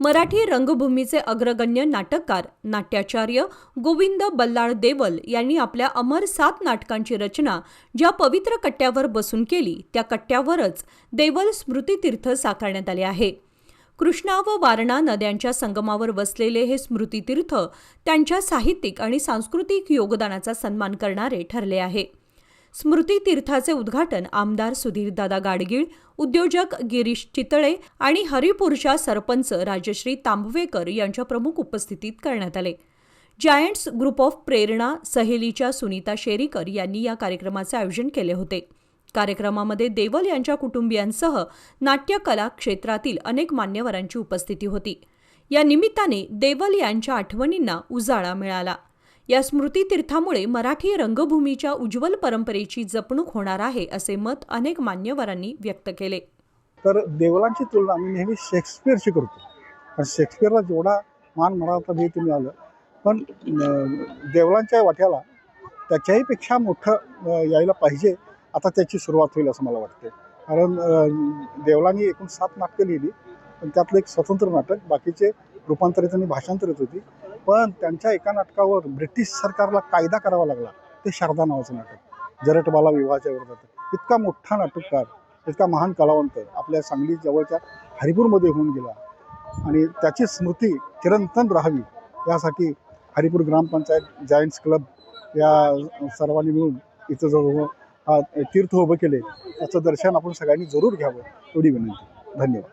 मराठी रंगभूमीचे अग्रगण्य नाटककार नाट्याचार्य गोविंद बल्लाळ देवल यांनी आपल्या अमर सात नाटकांची रचना ज्या पवित्र कट्ट्यावर बसून केली त्या कट्ट्यावरच देवल स्मृतितीर्थ साकारण्यात आले आहे. कृष्णा व वारणा नद्यांच्या संगमावर वसलेले हे स्मृतितीर्थ त्यांच्या साहित्यिक आणि सांस्कृतिक योगदानाचा सन्मान करणारे ठरले आहे. स्मृती तीर्थाचे उद्घाटन आमदार सुधीरदादा गाडगीळ उद्योजक गिरीश चितळे आणि हरिपूरच्या सरपंच राजश्री तांबवेकर यांच्या प्रमुख उपस्थितीत करण्यात आले. जायंट्स ग्रुप ऑफ प्रेरणा सहेलीच्या सुनीता शेरीकर यांनी या कार्यक्रमाचे आयोजन केले होते. कार्यक्रमामध्ये देवल यांच्या कुटुंबियांसह नाट्यकला क्षेत्रातील अनेक मान्यवरांची उपस्थिती होती. या निमित्ताने देवल यांच्या आठवणींना उजाळा मिळाला. या स्मृतितीर्थामुळे मराठी रंगभूमीच्या उज्ज्वल परंपरेची जपणूक होणार आहे असे मत अनेक मान्यवरांनी व्यक्त केले. तर देवलांची तुलना मी नेहमी शेक्सपियरशी करतो. कारण शेक्सपियरला जेवढा मान मराठा भीती मिळालं पण देवळांच्या वाट्याला त्याच्याही पेक्षा मोठं यायला पाहिजे आता त्याची सुरुवात होईल असं मला वाटते कारण देवलांनी एकूण सात नाटकं लिहिली. पण त्यातलं एक स्वतंत्र नाटक बाकीचे रूपांतरित आणि भाषांतरित होती. पण त्यांच्या एका नाटकावर ब्रिटिश सरकारला कायदा करावा लागला ते शारदा नावाचं नाटक. जरटबाला विवाहाच्या विरोधात. इतका मोठा नाटककार इतका महान कलावंत आपल्या सांगली जवळच्या हरिपूरमध्ये होऊन गेला. आणि त्याची स्मृती चिरंतन राहावी यासाठी हरिपूर ग्रामपंचायत जायंट्स क्लब या सर्वांनी मिळून इथं जवळ हा तीर्थ उभं केले त्याचं दर्शन आपण सगळ्यांनी जरूर घ्यावं एवढी विनंती. धन्यवाद.